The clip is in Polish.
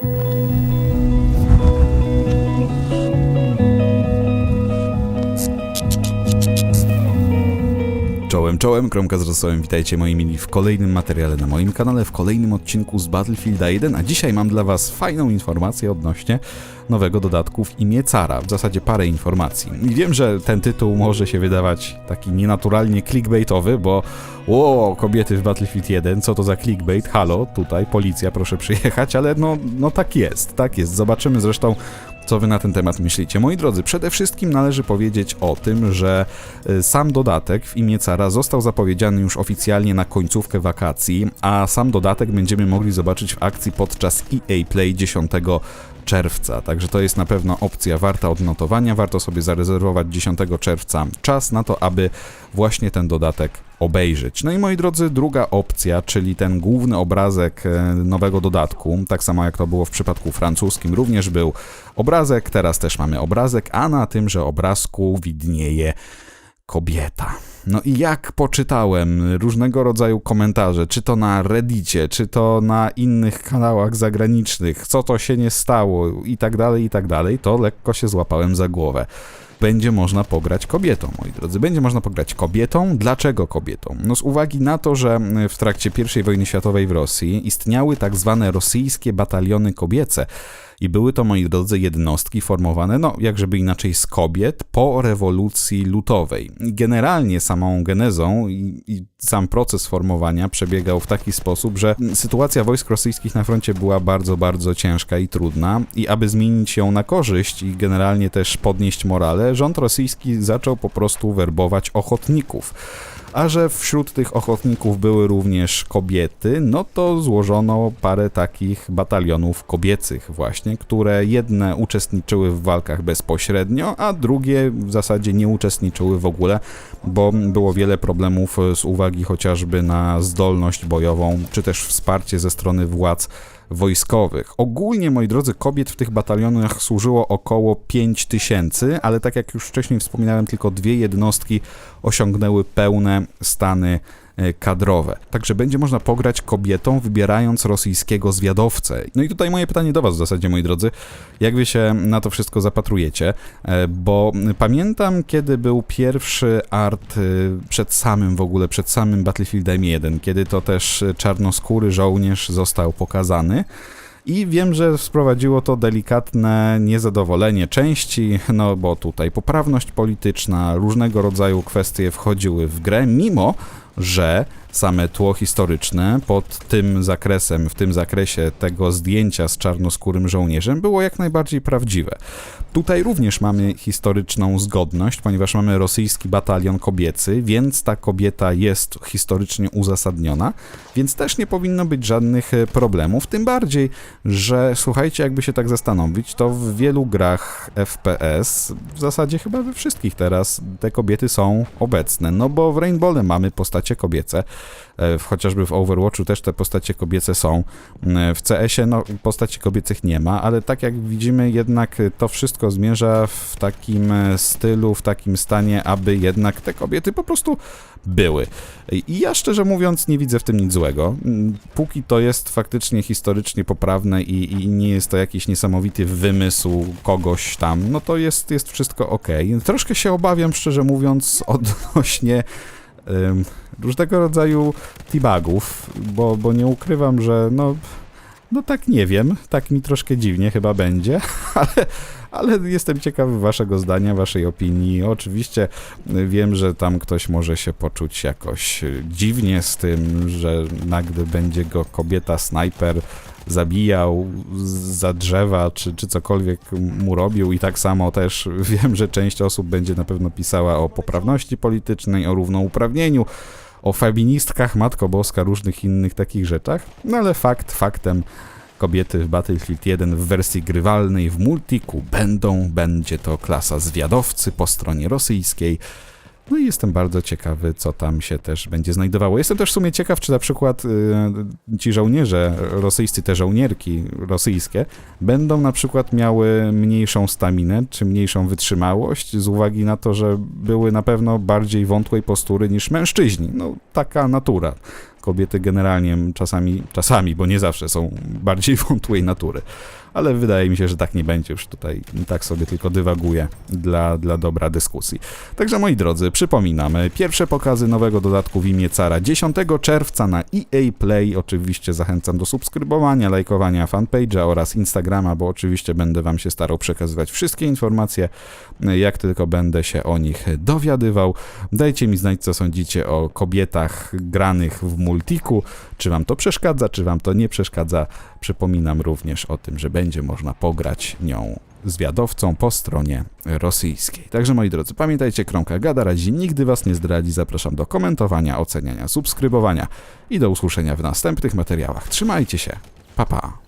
Czołem, czołem, Kromka z Rosołem, witajcie moi mili w kolejnym materiale na moim kanale, w kolejnym odcinku z Battlefielda 1, a dzisiaj mam dla was fajną informację odnośnie nowego dodatku w imię Cara, w zasadzie parę informacji. I wiem, że ten tytuł może się wydawać taki nienaturalnie clickbaitowy, bo o, kobiety w Battlefield 1, co to za clickbait, halo, tutaj policja, proszę przyjechać, ale no, no tak jest, tak jest, zobaczymy zresztą co wy na ten temat myślicie? Moi drodzy, przede wszystkim należy powiedzieć o tym, że y, sam dodatek w imię Cara został zapowiedziany już oficjalnie na końcówkę wakacji, a sam dodatek będziemy mogli zobaczyć w akcji podczas EA Play 10 czerwca. Także to jest na pewno opcja warta odnotowania. Warto sobie zarezerwować 10 czerwca czas na to, aby właśnie ten dodatek obejrzeć. No i moi drodzy, druga opcja, czyli ten główny obrazek e, nowego dodatku, tak samo jak to było w przypadku francuskim, również był obrazek, teraz też mamy obrazek, a na tymże obrazku widnieje kobieta. No i jak poczytałem różnego rodzaju komentarze, czy to na Reddicie, czy to na innych kanałach zagranicznych, co to się nie stało i tak dalej, i tak dalej, to lekko się złapałem za głowę. Będzie można pograć kobietą, moi drodzy. Będzie można pograć kobietą. Dlaczego kobietą? No z uwagi na to, że w trakcie I wojny światowej w Rosji istniały tak zwane rosyjskie bataliony kobiece, i były to, moi drodzy, jednostki formowane, no jakżeby inaczej, z kobiet po rewolucji lutowej. Generalnie samą genezą i, i sam proces formowania przebiegał w taki sposób, że sytuacja wojsk rosyjskich na froncie była bardzo, bardzo ciężka i trudna i aby zmienić ją na korzyść i generalnie też podnieść morale, rząd rosyjski zaczął po prostu werbować ochotników a że wśród tych ochotników były również kobiety, no to złożono parę takich batalionów kobiecych właśnie, które jedne uczestniczyły w walkach bezpośrednio, a drugie w zasadzie nie uczestniczyły w ogóle, bo było wiele problemów z uwagi chociażby na zdolność bojową, czy też wsparcie ze strony władz wojskowych. Ogólnie, moi drodzy, kobiet w tych batalionach służyło około 5 tysięcy, ale tak jak już wcześniej wspominałem, tylko dwie jednostki osiągnęły pełne stany e, kadrowe. Także będzie można pograć kobietą, wybierając rosyjskiego zwiadowcę. No i tutaj moje pytanie do Was w zasadzie, moi drodzy, jak Wy się na to wszystko zapatrujecie? E, Bo pamiętam, kiedy był pierwszy art e, przed samym w ogóle, przed samym Battlefieldem 1, kiedy to też czarnoskóry żołnierz został pokazany. I wiem, że sprowadziło to delikatne niezadowolenie części, no bo tutaj poprawność polityczna, różnego rodzaju kwestie wchodziły w grę, mimo że same tło historyczne pod tym zakresem, w tym zakresie tego zdjęcia z czarnoskórym żołnierzem było jak najbardziej prawdziwe. Tutaj również mamy historyczną zgodność, ponieważ mamy rosyjski batalion kobiecy, więc ta kobieta jest historycznie uzasadniona, więc też nie powinno być żadnych e, problemów. Tym bardziej, że słuchajcie, jakby się tak zastanowić, to w wielu grach FPS, w zasadzie chyba we wszystkich teraz, te kobiety są obecne. No bo w Rainbowle mamy postacie kobiece, e, chociażby w Overwatchu też te postacie kobiece są. E, W CS-ie no, postaci kobiecych nie ma, ale tak jak widzimy, jednak to wszystko zmierza w takim e, stylu, w takim stanie, aby jednak te kobiety po prostu były. I ja szczerze mówiąc nie widzę w tym nic złego. Mm, Póki to jest faktycznie historycznie poprawne i, i nie jest to jakiś niesamowity wymysł kogoś tam, no to jest, jest wszystko ok. Troszkę się obawiam, szczerze mówiąc, odnośnie różnego rodzaju tibagów, bo, bo nie ukrywam, że no, no tak nie wiem, tak mi troszkę dziwnie chyba będzie, ale, ale jestem ciekawy waszego zdania, waszej opinii. Oczywiście y, wiem, że tam ktoś może się poczuć jakoś y, dziwnie z tym, że nagle będzie go kobieta snajper zabijał za drzewa, czy, czy cokolwiek mu robił i tak samo też wiem, że część osób będzie na pewno pisała o poprawności politycznej, o równouprawnieniu, o feministkach, Matko Boska, różnych innych takich rzeczach, no ale fakt faktem kobiety w Battlefield 1 w wersji grywalnej w multiku będą, będzie to klasa zwiadowcy po stronie rosyjskiej. No i jestem bardzo ciekawy, co tam się też będzie znajdowało. Jestem też w sumie ciekaw, czy na przykład y, ci żołnierze rosyjscy, te żołnierki rosyjskie, będą na przykład miały mniejszą staminę, czy mniejszą wytrzymałość, z uwagi na to, że były na pewno bardziej wątłej postury niż mężczyźni. No, taka natura kobiety generalnie czasami, czasami, bo nie zawsze są bardziej wątłej natury. Ale wydaje mi się, że tak nie będzie już tutaj. Tak sobie tylko dywaguję dla, dla dobra dyskusji. Także moi drodzy, przypominamy, pierwsze pokazy nowego dodatku w imię Cara 10 czerwca na EA Play. Oczywiście zachęcam do subskrybowania, lajkowania fanpage'a oraz Instagrama, bo oczywiście będę wam się starał przekazywać wszystkie informacje, jak tylko będę się o nich dowiadywał. Dajcie mi znać, co sądzicie o kobietach granych w multiku. Czy wam to przeszkadza, czy wam to nie przeszkadza. Przypominam również o tym, że będzie można pograć nią zwiadowcą po stronie rosyjskiej. Także moi drodzy, pamiętajcie, Kromka Gada razi nigdy was nie zdradzi. Zapraszam do komentowania, oceniania, subskrybowania i do usłyszenia w następnych materiałach. Trzymajcie się. Pa pa.